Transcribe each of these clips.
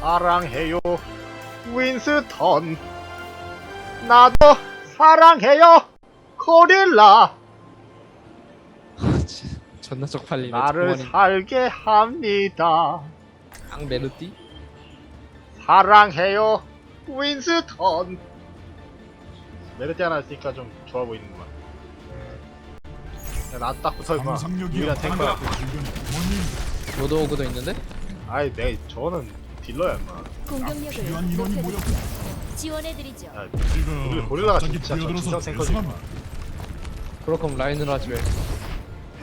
사랑해요 윈스턴. 나도 사랑해요 고릴라. 존나 쪽팔리네 나를 살게 합니다. 깡 메르띠? 사랑해요 윈스턴. 메르티 하나 있으니까 좀 좋아 보이는구만. 나딱 붙어 임마. 유일한 탱커야 부모님 로드 오그도 있는데? 아이 내 저는 딜러야 임마 공격력을 필요한 인원이 모였다. 높여드립니다. 지원해드리죠. 야, 지금 고릴라가 갑자기 진짜 정신적 탱커지. 죄송합니다. 그럴 거면 라인으로 하지 왜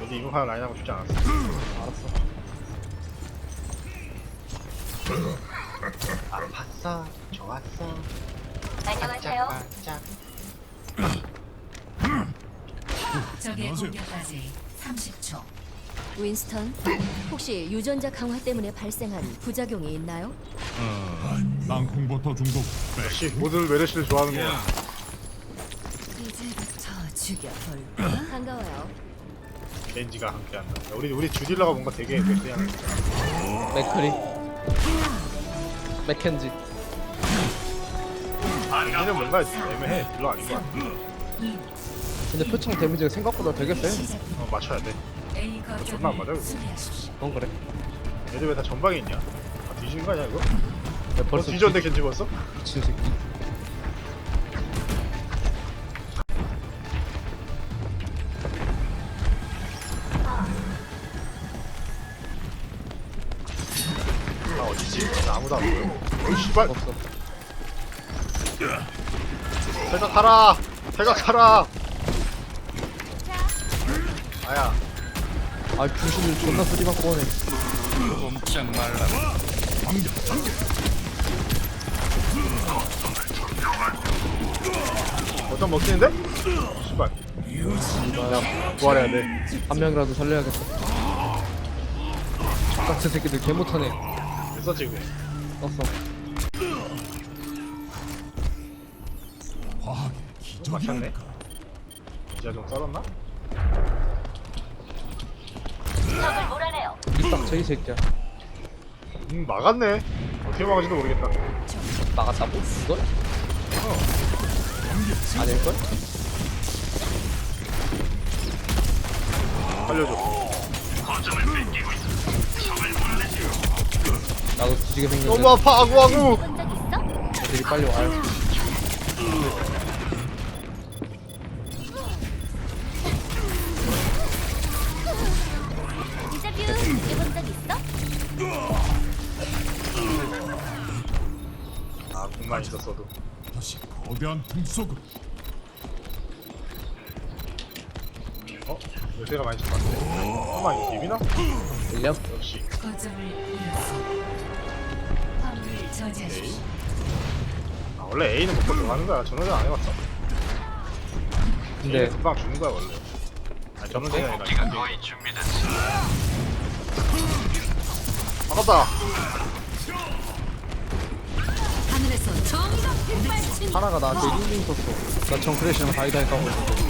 이거 하나 라인하고 싶지 않았어 알았어 아팠어 좋았어 안녕하세요. 반짝 적의 안녕하세요. 공격까지 30초. 윈스턴, 혹시 유전자 강화 때문에 발생한 부작용이 있나요? 땅콩버터 중독. 역시 모두를 메르시를 좋아하는구나. 이제부터 죽여볼까? 반가워요. 겐지가 함께한다. 야, 우리 우리 주딜러가 뭔가 되게 그냥 맥크리. 맥켄지. 얘는 뭔가 애매해. 딜러 아닌 것 같아. 근데 표창 데미지가 생각보다 되게 세. 어 맞춰야 돼 존나 안 맞아, 이거. 그건 그래. 얘들 왜 다 전방에 있냐? 아, 뒤지는 거 아니야 이거? 야, 벌써 벌써 뒤졌는데 겐지 벌써? 미친 새끼. 아 어디지? 나 아무도 안 보여. 어이 씨발. 없어. 생각하라! 생각하라! 아야 아 분신을 존나 쓰리받고 오네 반격 반격 어쩜 먹히는데? 씨발. 야 부활해야 돼. 한 명이라도 살려야겠다. 같은 새끼들 개 못하네. 됐어 지금. 떴어 과학의 막혔네? 기적이랄까 진 짜좀 썰었나? 이딱 저이 새끼야 음 막았네 어떻게 막은지도 모르겠다 나갔다고? 이걸? 아닐걸? 살려줘 나도 뒤지게 생겼는데 너무 아파 아구 아구? 애들이 빨리 와요 거대한 틈 속으로 어? 요새가 많이 좀 많네 잠깐만 이거 비비나? 들려? 역시 거점을 잃었습니다. 화물을 저지하십시오. 아 원래 A는 먹고 들어가는 거야 전원전 안 해봤어 근데 A는 금방 죽는 거야 원래 아니 전원전이 아니라 전쟁 아깝다 하나가 나한테 링링 썼어. 나 정크래시랑 다이다이 까고 있는데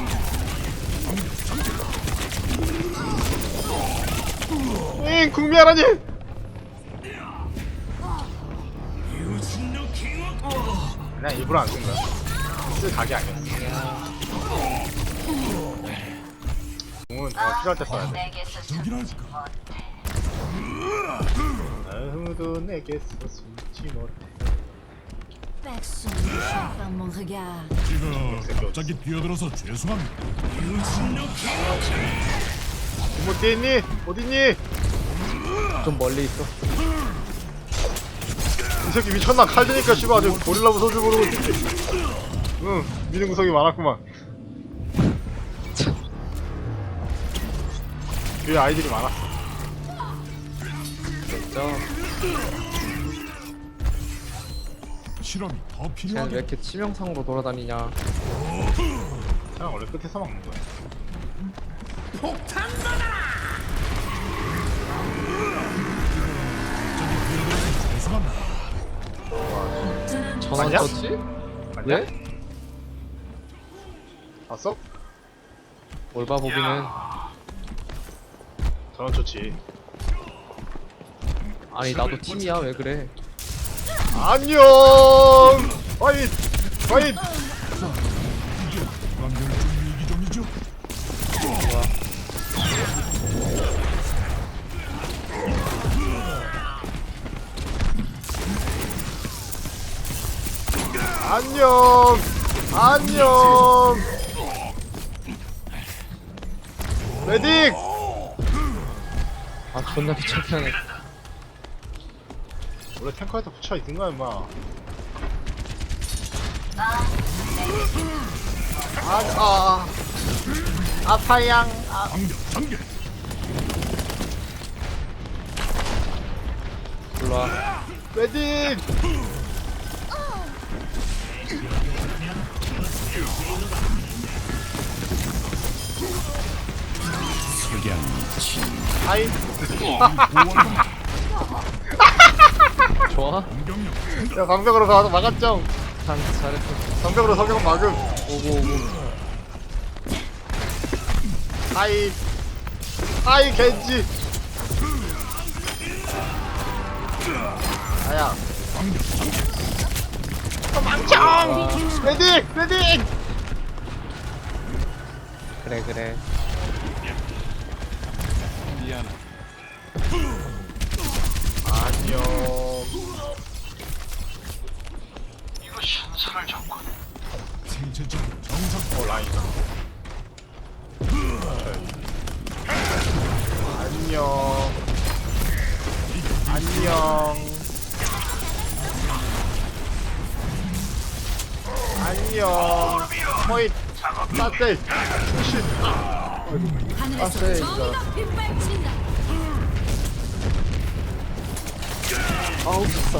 잉 국미하라님 그냥 일부러 안 쓴 거야. 쓸 각이 아니었어 공은 정말 필요할 때 써야 돼. 아무도 내게서 숨지 못해 Personne ne choque par mon regard. 지금 갑자기 뛰어들어서 죄송합니다. 뭐 어디 있니? 어디 있니? 좀 멀리 있어. 이 새끼 미쳤나? 칼 드니까 씨발 아주 고릴라 무서워줄 모르고 있지. 응 미는 구석이 많았구만. 뒤에 아이들이 많았어. 진짜 실험이 더 쟤는 왜 필요하게 이렇게 치명상으로 돌아다니냐? 그냥 원래 끝에서 먹는 거야. 죄송합니다! 전화 맞냐? 맞냐? 왜? 봤어? 뭘봐 보기는? 저는 좋지 아니 나도 팀이야. 왜 그래? 안녕 불안결중 위기종이죠. 안녕! 안녕! 메딕 아 존나 귀찮네. 원래 탱커에도 붙여 있는 거야 임마 아, 아, 아파양, 아, 방벽 전개. 일로와 메딕! 하이, 좋아? 야, 방벽으로 가서 막았죠? 참 잘했어 방벽으로 석영 막음. 오고 오고 하이, 하이, 겐지. 아야. 전개. 도망쳐! 메딕! 메딕! 그래 그래 안녕. 어, 라인이다. 안녕. 안녕. 안녕. 허이, 따뜻. 푸시. 하늘에서 정의가. 아우 싸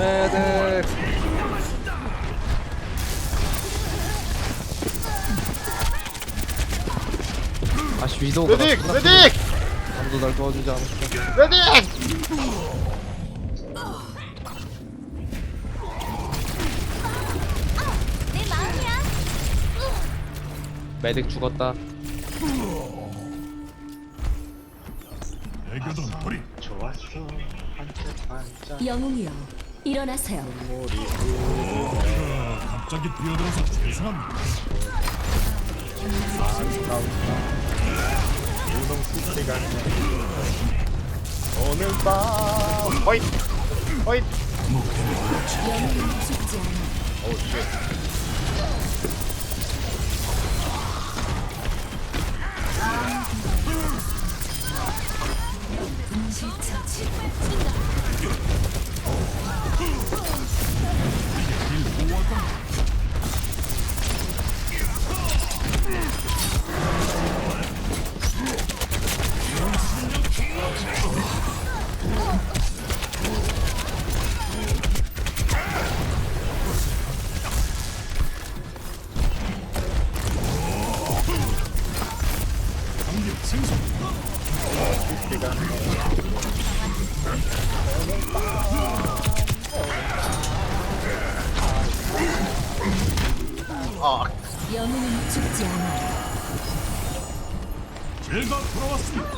메딕 아씨 위도우가 메딕! 메딕! 아무도 날 도와주지 않았어 메딕! 메딕 죽었다 애교던 불이 좋았어. 반짝반짝. 영웅이여, 일어나세요. 머리 갑자기 뛰어들어서 죄송합니다. 우동 수치가 오늘 밤 허잇 허잇 영웅은 죽지 않아. 어우 쉣 방벽 아 영웅은 죽지 않아. 제가 돌아왔습니다.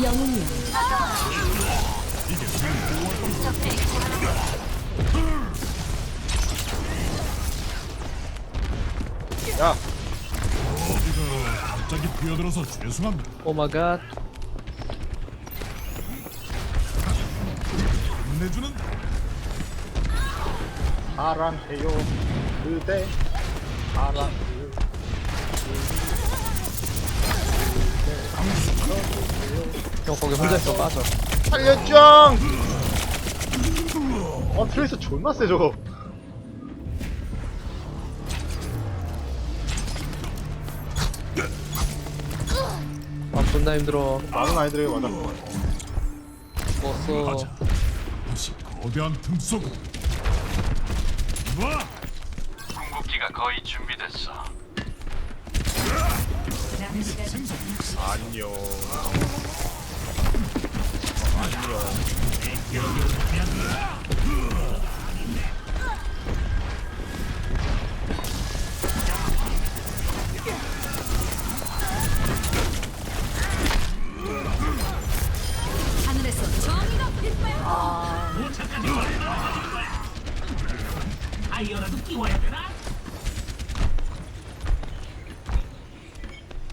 영웅이여, 지금 야, 어디가 갑자기 뛰어들어서 죄송합니다. 오마갓 끝내주는데. 사랑해요. 그대 사랑해요 형 거기 혼자 있어 빠져. 살려줘! 아 트레이서 존나 세 저거 아 존나 힘들어. 많은 아이들에게 맞아 죽었어. 거대한 틈 속 궁극기가 거의 준비됐어. 안녕 하늘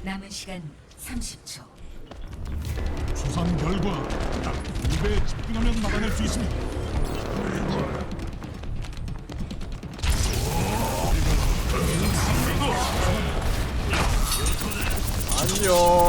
남은 시간 30초. 수상 결과 딱 2배에 집중하면 막아낼 수 있습니다. 안녕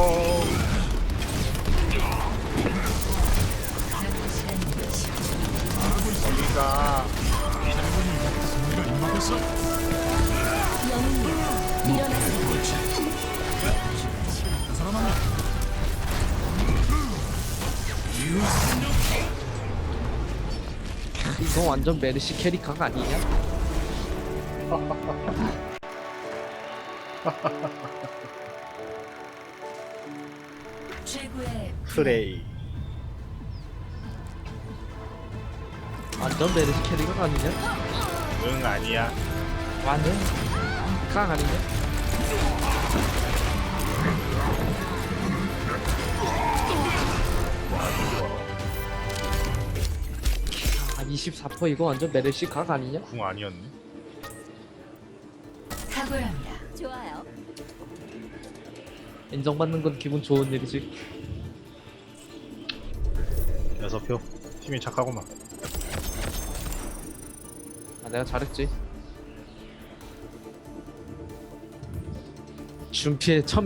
완전 메르시 캐릭터가 아니냐? 최고의 프레이 완전 메르시 캐릭터가 아니냐? 응 아니야 완전 깡 아니냐? 아24% 이거 완전 메르시 각 아니냐? 궁 아니었네 탁월합니다. 좋아요. 인정받는 건 기분 좋은 일이지 여섯 표 팀이 착하구만 아 내가 잘했지 준피의 천